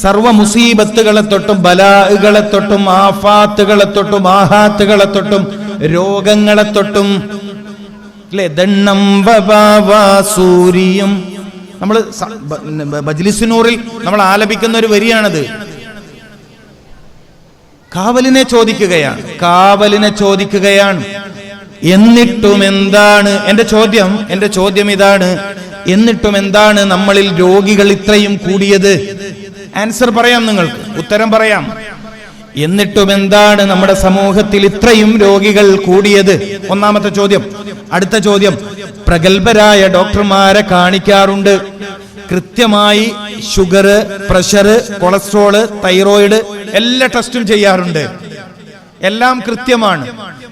സർവ മുസീബത്തുകളെ തൊട്ടും ബലാഹുകളെ തൊട്ടും ആഫാത്തുകളെ തൊട്ടും ആഹാത്തുകളെ തൊട്ടും രോഗങ്ങളെ തൊട്ടും അല്ലെ ദണ്ണം സൂര്യം. നമ്മൾ ബജ്ലിസിനൂറിൽ നമ്മൾ ആലപിക്കുന്ന ഒരു വരിയാണത്. കാവലിനെ ചോദിക്കുകയാണ്. കാവലിനെ ചോദിക്കുകയാണ്. എന്നിട്ടും എന്താണ്? എന്റെ ചോദ്യം എന്റെ ചോദ്യം ഇതാണ്. എന്നിട്ടും എന്താണ് നമ്മളിൽ രോഗികൾ ഇത്രയും കൂടിയത്? ആൻസർ പറയാം നിങ്ങൾക്ക്. ഉത്തരം പറയാം. എന്നിട്ടും എന്താണ് നമ്മുടെ സമൂഹത്തിൽ ഇത്രയും രോഗികൾ കൂടിയത്? ഒന്നാമത്തെ ചോദ്യം. അടുത്ത ചോദ്യം. പ്രഗത്ഭരായ ഡോക്ടർമാരെ കാണിക്കാറുണ്ട്. കൃത്യമായി ഷുഗർ പ്രഷർ കൊളസ്ട്രോൾ തൈറോയിഡ് എല്ലാ ടെസ്റ്റും ചെയ്യാറുണ്ട്. എല്ലാം കൃത്യമാണ്.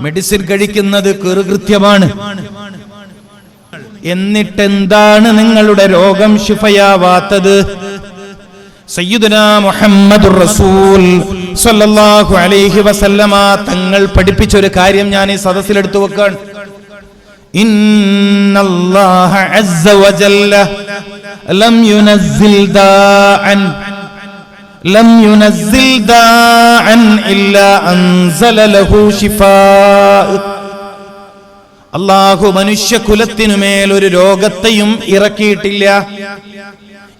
മെഡിസിൻ കഴിക്കുന്നത് കൃത്യമാണ് എന്നിട്ടെന്താണ് നിങ്ങളുടെ രോഗം ശിഫയാവാത്തത്? സയ്യിദുന റസൂൽ അലൈഹി വസല്ലമ. തങ്ങൾ പഠിപ്പിച്ച ഒരു കാര്യം ഞാൻ ഈ സദസ്സിലെടുത്തു വെക്കാൻ ഇന്നല്ലാഹ അസ്സ വജല്ല ലം യുനസ്സിൽ ദാഅൻ. ലം യുനസ്സിൽ ദാഅൻ ഇല്ലാ അൻസല ലഹു അല്ലാഹു മനുഷ്യകുലത്തിനുമേൽ ഒരു രോഗത്തെയും ഇറക്കിയിട്ടില്ല.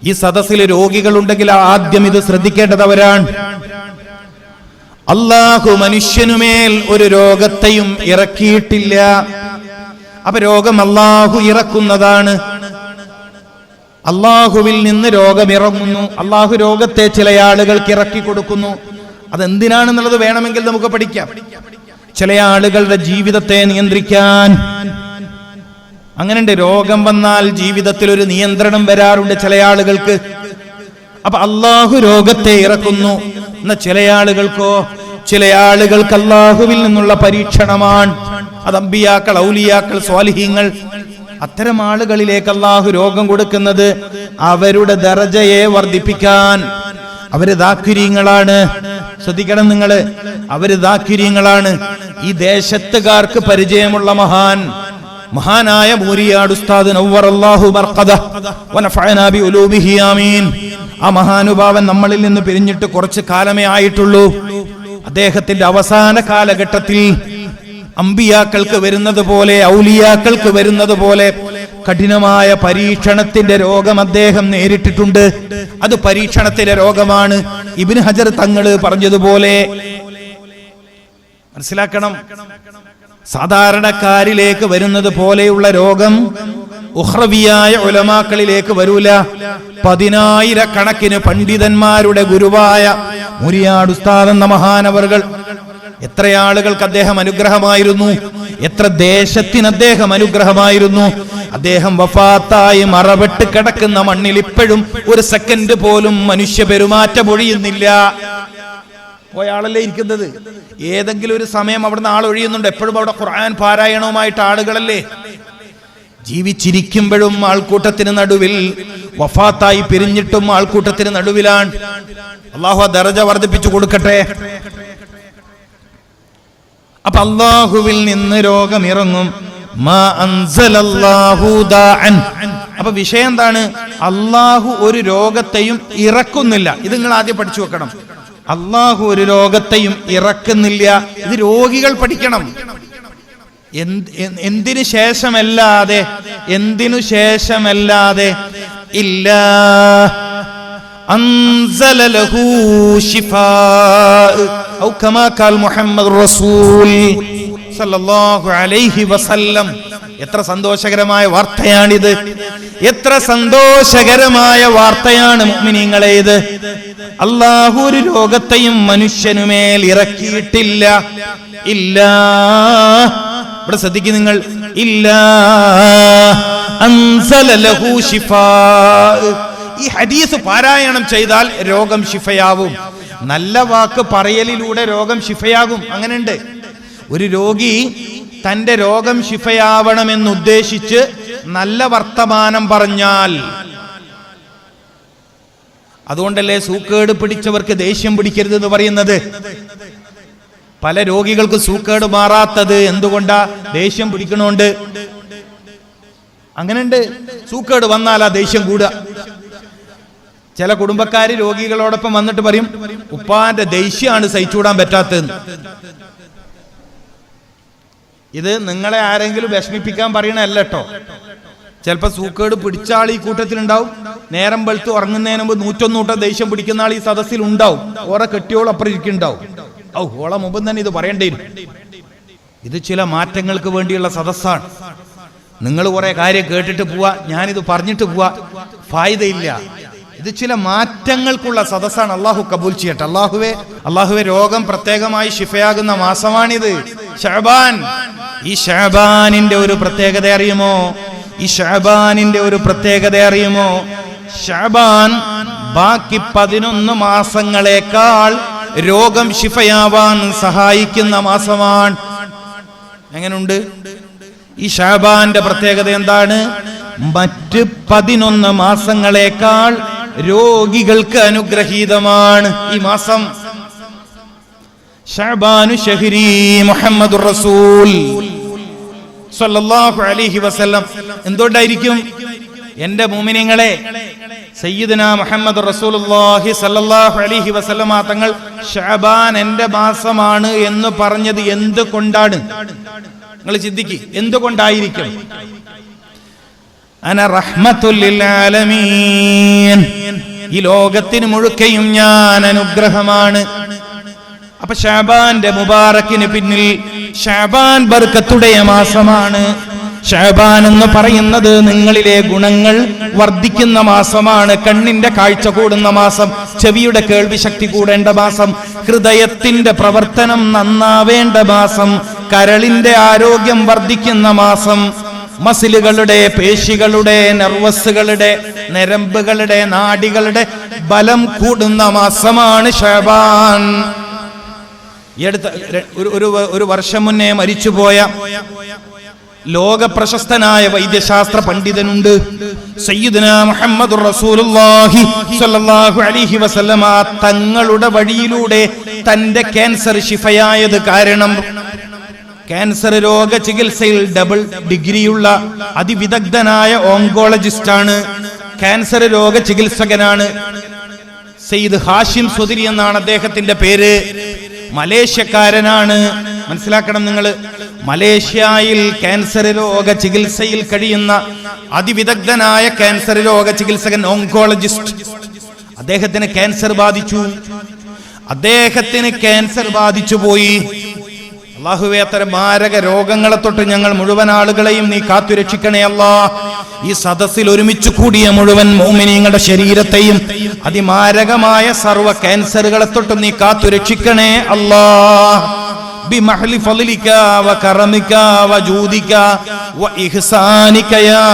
ഈ സദസ്സിൽ രോഗികളുണ്ടെങ്കിൽ ആദ്യം ഇത് ശ്രദ്ധിക്കേണ്ടത് അവരാണ് അള്ളാഹു മനുഷ്യനുമേൽ ഒരു രോഗത്തെയും ഇറക്കിയിട്ടില്ല. അപ്പൊ രോഗം അള്ളാഹു ഇറക്കുന്നതാണ്. അള്ളാഹുവിൽ നിന്ന് രോഗം ഇറങ്ങുന്നു. അള്ളാഹു രോഗത്തെ ചില ആളുകൾക്ക് ഇറക്കി കൊടുക്കുന്നു. അതെന്തിനാണെന്നുള്ളത് വേണമെങ്കിൽ നമുക്ക് പഠിക്കാം. ചില ആളുകളുടെ ജീവിതത്തെ നിയന്ത്രിക്കാൻ അങ്ങനെയുണ്ട് രോഗം വന്നാൽ ജീവിതത്തിൽ ഒരു നിയന്ത്രണം വരാറുണ്ട് ചില ആളുകൾക്ക്. അപ്പൊ അള്ളാഹു രോഗത്തെ ഇറക്കുന്നു എന്ന ചില ആളുകൾക്കോ ചില ആളുകൾക്ക് അള്ളാഹുവിൽ നിന്നുള്ള പരീക്ഷണമാണ്. അത് അമ്പിയാക്കൾ ഔലിയാക്കൾ സ്വാലിഹ്യങ്ങൾ അത്തരം ആളുകളിലേക്ക് അള്ളാഹു രോഗം കൊടുക്കുന്നത് അവരുടെ ദർജയെ വർദ്ധിപ്പിക്കാൻ. അവർ ദാക്കിര്യങ്ങളാണ് ശ്രദ്ധിക്കണം നിങ്ങൾ. അവർ ദാക്കിര്യങ്ങളാണ് ഈ ദേശത്തുകാർക്ക് പരിചയമുള്ള മഹാൻ. മഹാനായ മൂരിയാട് ഉസ്താദ് നവ്വർ അല്ലാഹു ബർഖദ വനഫഅനാ ബിഉലൂമിഹി ആമീൻ. ആ മഹാനുഭാവൻ നമ്മളിൽ നിന്ന് പിരിഞ്ഞിട്ട് കുറച്ച് കാലമേ ആയിട്ടുള്ളൂ. അദ്ദേഹത്തിന്റെ അവസാന കാലഘട്ടത്തിൽ അമ്പിയാക്കൾക്ക് വരുന്നത് പോലെ ഔലിയാക്കൾക്ക് വരുന്നത് പോലെ കഠിനമായ പരീക്ഷണത്തിന്റെ രോഗം അദ്ദേഹം നേരിട്ടിട്ടുണ്ട്. അത് പരീക്ഷണത്തിന്റെ രോഗമാണ്. ഇബിൻ ഹജർ തങ്ങൾ പറഞ്ഞതുപോലെ മനസ്സിലാക്കണം. സാധാരണക്കാരിലേക്ക് വരുന്നത് പോലെയുള്ള രോഗം ഉഹ്രവിയായ ഉലമാക്കളിലേക്ക് വരൂല. പതിനായിരക്കണക്കിന് പണ്ഡിതന്മാരുടെ ഗുരുവായ മുരിയാട് ഉസ്താദെന്ന മഹാനവറുകൾ. എത്ര ആളുകൾക്ക് അദ്ദേഹം അനുഗ്രഹമായിരുന്നു? എത്ര ദേശത്തിന് അദ്ദേഹം അനുഗ്രഹമായിരുന്നു? അദ്ദേഹം വഫാത്തായി മറവിട്ട് കിടക്കുന്ന മണ്ണിൽ ഇപ്പോഴും ഒരു സെക്കൻഡ് പോലും മനുഷ്യ പെരുമാറ്റം ഒഴിയുന്നില്ല. പോയ ആളല്ലേ ഇരിക്കുന്നത്? ഏതെങ്കിലും ഒരു സമയം അവിടുന്ന് ആൾ ഒഴിയുന്നുണ്ട്. എപ്പോഴും അവിടെ ഖുർആൻ പാരായണവുമായിട്ട് ആളുകളല്ലേ? ജീവിച്ചിരിക്കുമ്പോഴും ആൾക്കൂട്ടത്തിന് നടുവിൽ വഫാത്തായി പിരിഞ്ഞിട്ടും ആൾക്കൂട്ടത്തിന് നടുവിലാണ്. അള്ളാഹു ദറജ വർദ്ധിപ്പിച്ചു കൊടുക്കട്ടെ. അപ്പൊ അള്ളാഹുവിൽ നിന്ന് രോഗം ഇറങ്ങും മാ അൻസലല്ലാഹു ദാഅൻ. അപ്പൊ വിഷയം എന്താണ്? അള്ളാഹു ഒരു രോഗത്തെയും ഇറക്കുന്നില്ല. ഇത് നിങ്ങൾ ആദ്യം പഠിച്ചു വെക്കണം. അള്ളാഹു ഒരു രോഗത്തെയും ഇറക്കുന്നില്ല. ഇത് രോഗികൾ പഠിക്കണം. എന്തിനു ശേഷമല്ലാതെ എന്തിനു ശേഷമല്ലാതെ? ഇല്ല. എത്ര സന്തോഷകരമായ വാർത്തയാണിത്. എത്ര സന്തോഷകരമായ വാർത്തയാണ് മുഅ്മിനീങ്ങളെ ഇത് അള്ളാഹു ഒരു രോഗത്തെയും മനുഷ്യനുമേൽ ഇറക്കിയിട്ടില്ല. ഇല്ല. ഇവിടെ ശ്രദ്ധിക്കും നിങ്ങൾ. ഇല്ല. ഈ ഹദീസ് പാരായണം ചെയ്താൽ രോഗം ശിഫയാവും. നല്ല വാക്ക് പറയലിലൂടെ രോഗം ശിഫയാകും. അങ്ങനെയുണ്ട്. ഒരു രോഗി തന്റെ രോഗം ശിഫയാവണമെന്നുദ്ദേശിച്ച് നല്ല വർത്തമാനം പറഞ്ഞാൽ അതുകൊണ്ടല്ലേ സൂക്കേട് പിടിച്ചവർക്ക് ദേഷ്യം പിടിക്കരുത് എന്ന് പറയുന്നത്? പല രോഗികൾക്ക് സൂക്കേട് മാറാത്തത് എന്തുകൊണ്ടാ? ദേഷ്യം പിടിക്കണോണ്ട്. അങ്ങനെയുണ്ട് സൂക്കേട് വന്നാൽ ആ ദേഷ്യം കൂടുക. ചില കുടുംബക്കാര് രോഗികളോടൊപ്പം വന്നിട്ട് പറയും ഉപ്പാന്റെ ദേഷ്യമാണ് സഹിച്ചുകൂടാൻ പറ്റാത്തതെന്ന് ഇത് നിങ്ങളെ ആരെങ്കിലും വിഷമിപ്പിക്കാൻ പറയണല്ല ചിലപ്പോ സൂക്കേട് പിടിച്ച ആൾ ഈ കൂട്ടത്തിലുണ്ടാവും. നേരം വെളുത്ത് ഉറങ്ങുന്നതിന് മുമ്പ് നൂറ്റൊന്നൂട്ടം ദേഷ്യം പിടിക്കുന്ന ആൾ ഈ സദസ്സിൽ ഉണ്ടാവും ഓറെ കെട്ടിയോളം അപ്പുറം ഇരിക്കുന്നുണ്ടാവും. ഔ ഓളെ മുമ്പ് തന്നെ ഇത് പറയേണ്ടി വരും. ഇത് ചില മാറ്റങ്ങൾക്ക് വേണ്ടിയുള്ള സദസ്സാണ്. നിങ്ങൾ കുറെ കാര്യം കേട്ടിട്ട് പോവാ ഞാനിത് പറഞ്ഞിട്ട് പോവാ. ഫായതയില്ല ഇത് ചില മാറ്റങ്ങൾക്കുള്ള സദസ്സാണ്. അള്ളാഹു കബൂൽ ചെയ്യട്ടെ. അള്ളാഹുവെ അള്ളാഹുവെ രോഗം പ്രത്യേകമായി ശിഫയാകുന്ന മാസമാണിത്. ഷഹബാൻ ഈ ഷഹബാനിന്റെ ഒരു പ്രത്യേകത അറിയുമോ? ഈ ഷഹബാനിന്റെ ഒരു പ്രത്യേകത അറിയുമോ? ഷഹബാൻ ബാക്കി പതിനൊന്ന് മാസങ്ങളെക്കാൾ രോഗം ശിഫയാവാൻ സഹായിക്കുന്ന മാസമാണ്. എങ്ങനുണ്ട്? ഈ ഷാബാന്റെ പ്രത്യേകത എന്താണ്? മറ്റ് പതിനൊന്ന് മാസങ്ങളെക്കാൾ രോഗികൾക്ക് അനുഗ്രഹീതമാണ് ഈ മാസം. ഷാബാനു ഷഹരി മുഹമ്മദ് റസൂൽ. സല്ലല്ലാഹു അലൈഹി വസല്ലം. എന്തുകൊണ്ടായിരിക്കും? എന്റെ മൂമിനിങ്ങളെ സയ്യിദന മുഹമ്മദ് റസൂലുള്ളാഹി സല്ലല്ലാഹു അലൈഹി വസല്ലമ തങ്ങൾ ഷഅബാൻ എന്റെ മാസമാണ് എന്ന് പറഞ്ഞത് എന്തുകൊണ്ടാണ്? നിങ്ങൾ ചിന്തിക്ക് എന്തുകൊണ്ടായിരിക്കും? അന റഹ്മത്തുല്ലിൽ ആലമീൻ. ഈ ലോകത്തിന് മുഴുക്കയും ഞാൻ അനുഗ്രഹമാണ്. അപ്പൊ ഷാബാന്റെ മുബാറക്കിന് പിന്നിൽ ഷാബാൻ ബർക്കത്തുടയ മാസമാണ്. ഷാബാൻ എന്ന് പറയുന്നത് നിങ്ങളിലെ ഗുണങ്ങൾ വർദ്ധിക്കുന്ന മാസമാണ്. കണ്ണിന്റെ കാഴ്ച കൂടുന്ന മാസം ചെവിയുടെ കേൾവി ശക്തി കൂടേണ്ട മാസം ഹൃദയത്തിന്റെ പ്രവർത്തനം നന്നാവേണ്ട മാസം കരളിന്റെ ആരോഗ്യം വർദ്ധിക്കുന്ന മാസം മസിലുകളുടെ പേശികളുടെ നെർവസുകളുടെ നരമ്പുകളുടെ നാടികളുടെ ബലം കൂടുന്ന മാസമാണ് ഷാബാൻ. ഈ അടുത്ത ഒരു ഒരു വർഷം മുന്നേ മരിച്ചുപോയ ലോക പ്രശസ്തനായ വൈദ്യശാസ്ത്ര പണ്ഡിതനുണ്ട് സയ്യിദന മുഹമ്മദ് റസൂലുള്ളാഹി സ്വല്ലല്ലാഹു അലൈഹി വസല്ലമ. തങ്ങളുടെ വഴിയിലൂടെ തന്റെ ക്യാൻസർ ശിഫയായത് കാരണം ക്യാൻസർ രോഗ ചികിത്സയിൽ ഡബിൾ ഡിഗ്രിയുള്ള അതിവിദഗ്ധനായ ഓങ്കോളജിസ്റ്റാണ്. ക്യാൻസർ രോഗ ചികിത്സകനാണ് സയ്യിദ് ഹാഷിം സുദിരി എന്നാണ് അദ്ദേഹത്തിന്റെ പേര്. മലേഷ്യക്കാരനാണ്. മനസ്സിലാക്കണം നിങ്ങൾ മലേഷ്യയിൽ ക്യാൻസർ രോഗ ചികിത്സയിൽ കഴിയുന്ന അതിവിദഗ്ധനായ ക്യാൻസർ രോഗ ചികിത്സകൻ ഓങ്കോളജിസ്റ്റ് അദ്ദേഹത്തിന് ക്യാൻസർ ബാധിച്ചു. അദ്ദേഹത്തിന് ക്യാൻസർ ബാധിച്ചു പോയി അള്ളാഹുവെ അത്തരം മാരക രോഗങ്ങളെ തൊട്ട് ഞങ്ങൾ മുഴുവൻ ആളുകളെയും നീ കാത്തുരക്ഷിക്കണേ അല്ലാ. ഈ സദസ്സിൽ ഒരുമിച്ച് കൂടിയ മുഴുവൻ മോമിനിങ്ങളുടെ ശരീരത്തെയും അതിമാരകമായ സർവ ക്യാൻസറുകളെ തൊട്ട് നീ കാത്തുരക്ഷിക്കണേ അല്ലാ. بمحل فضلك وكرمك وجودك وإحسانك يا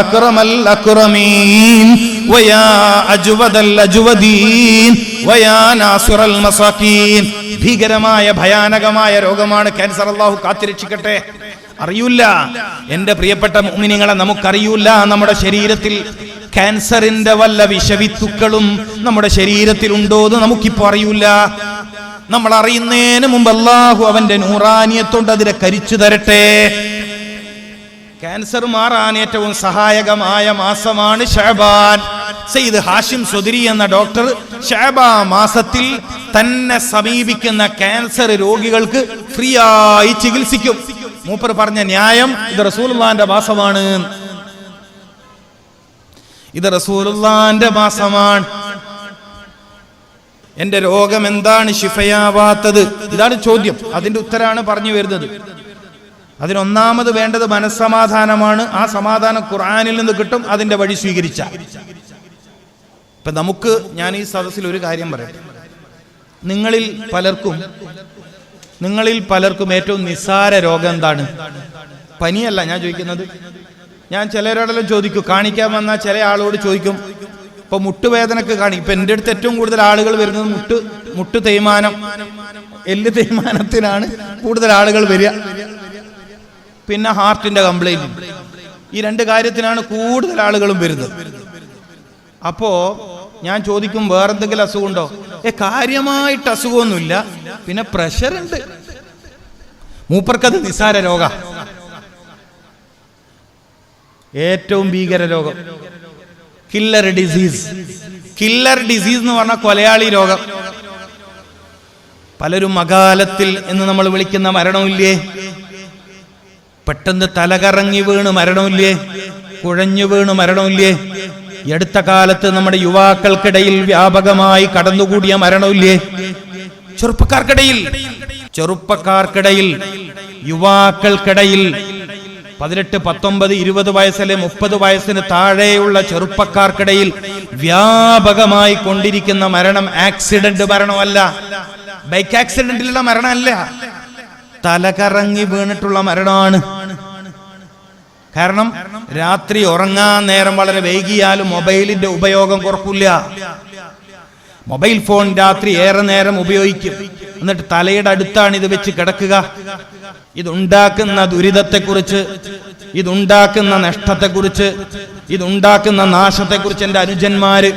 أكرم الأكرمين ويا أجود الأجودين ويا ناصر المساكين ഭീകരമായ ഭയാനകമായ രോഗമാണ് ക്യാൻസർ അള്ളാഹു കാത്തിരക്ഷിക്കട്ടെ അറിയൂല എന്റെ പ്രിയപ്പെട്ട മുഅ്മിനീങ്ങളെ നമുക്കറിയൂല നമ്മുടെ ശരീരത്തിൽ ക്യാൻസറിന്റെ വല്ല വിഷവിത്തുക്കളും നമ്മുടെ ശരീരത്തിൽ ഉണ്ടോ എന്ന് നമുക്കിപ്പോ അറിയൂല നമ്മൾ അറിയുന്നതിന് മുമ്പ് അള്ളാഹു അവന്റെ നൂറാനിയത്തോണ്ട് അതിനെ കരിച്ചു തരട്ടെ. ക്യാൻസർ മാറാൻ ഏറ്റവും സഹായകമായ മാസമാണ് ഷാബാൻ. സെയ്ദ് ഹാഷിം സുദരി എന്ന ഡോക്ടർ ഷാബാ മാസത്തിൽ തന്നെ സമീപിക്കുന്ന ക്യാൻസർ രോഗികൾക്ക് ഫ്രീ ആയി ചികിത്സിക്കും. മൂപ്പർ പറഞ്ഞ ന്യായം ഇത് റസൂലുള്ളാന്റെ മാസമാണ്. ഇത് റസൂലുള്ളാന്റെ മാസമാണ്. എന്റെ രോഗം എന്താണ് ശിഫയാവാത്തത്? ഇതാണ് ചോദ്യം. അതിന്റെ ഉത്തരമാണ് പറഞ്ഞു വരുന്നത്. അതിനൊന്നാമത് വേണ്ടത് മനസ്സമാധാനമാണ്. ആ സമാധാനം ഖുർആനിൽ നിന്ന് കിട്ടും അതിന്റെ വഴി സ്വീകരിച്ച. ഇപ്പൊ നമുക്ക് ഞാൻ ഈ സദസ്സിൽ ഒരു കാര്യം പറയാം. നിങ്ങളിൽ പലർക്കും നിങ്ങളിൽ പലർക്കും ഏറ്റവും നിസ്സാര രോഗം എന്താണ്? പനിയല്ല ഞാൻ ചോദിക്കുന്നത്. ഞാൻ ചിലരോടെല്ലാം ചോദിക്കും കാണിക്കാൻ വന്ന ചില ആളോട് ചോദിക്കും ഇപ്പൊ മുട്ടുവേദനക്ക് കാണി. ഇപ്പൊ എന്റെ അടുത്ത് ഏറ്റവും കൂടുതൽ ആളുകൾ വരുന്നത് മുട്ട് മുട്ട് തേയ്മാനം. എല്ല് തേയ്മാനത്തിനാണ് കൂടുതൽ ആളുകൾ വരിക. പിന്നെ ഹാർട്ടിന്റെ കംപ്ലൈന്റ് ഈ രണ്ട് കാര്യത്തിനാണ് കൂടുതൽ ആളുകളും വരുന്നത്. അപ്പോ ഞാൻ ചോദിക്കും വേറെന്തെങ്കിലും അസുഖമുണ്ടോ? ഏ കാര്യമായിട്ട് അസുഖമൊന്നുമില്ല. പിന്നെ പ്രഷർ ഉണ്ട് മൂപ്പർക്കത് നിസാര രോഗ. ഏറ്റവും ഭീകര രോഗം. കില്ലർ ഡിസീസ് കില്ലർ ഡിസീസ് എന്ന് പറഞ്ഞാൽ കൊലയാളി രോഗം. പലരും മകാലത്തിൽ എന്ന് നമ്മൾ വിളിക്കുന്ന മരണമില്ലേ? പെട്ടെന്ന് തലകറങ്ങി വീണ് മരണമില്ലേ? കുഴഞ്ഞു വീണ് മരണമില്ലേ? ഈ അടുത്ത കാലത്ത് നമ്മുടെ യുവാക്കൾക്കിടയിൽ വ്യാപകമായി കടന്നുകൂടിയ മരണമില്ലേ? ചെറുപ്പക്കാർക്കിടയിൽ. ചെറുപ്പക്കാർക്കിടയിൽ. യുവാക്കൾക്കിടയിൽ. പതിനെട്ട് പത്തൊമ്പത് ഇരുപത് വയസ്സിലെ മുപ്പത് വയസ്സിന് താഴെയുള്ള ചെറുപ്പക്കാർക്കിടയിൽ വ്യാപകമായി കൊണ്ടിരിക്കുന്ന മരണം ആക്സിഡന്റ് മരണമല്ല. ബൈക്ക് ആക്സിഡന്റിലുള്ള മരണമല്ല. തലകറങ്ങി വീണിട്ടുള്ള മരണമാണ്. കാരണം രാത്രി ഉറങ്ങാൻ നേരം വളരെ വൈകിയാലും മൊബൈലിന്റെ ഉപയോഗം കുറക്കില്ല. മൊബൈൽ ഫോൺ രാത്രി ഏറെ നേരം ഉപയോഗിക്കും. എന്നിട്ട് തലയുടെ അടുത്താണ് ഇത് വെച്ച് കിടക്കുക. ഇതുണ്ടാക്കുന്ന ദുരിതത്തെക്കുറിച്ച് ഇതുണ്ടാക്കുന്ന നഷ്ടത്തെക്കുറിച്ച് ഇതുണ്ടാക്കുന്ന നാശത്തെക്കുറിച്ച് എന്റെ അനുജന്മാര്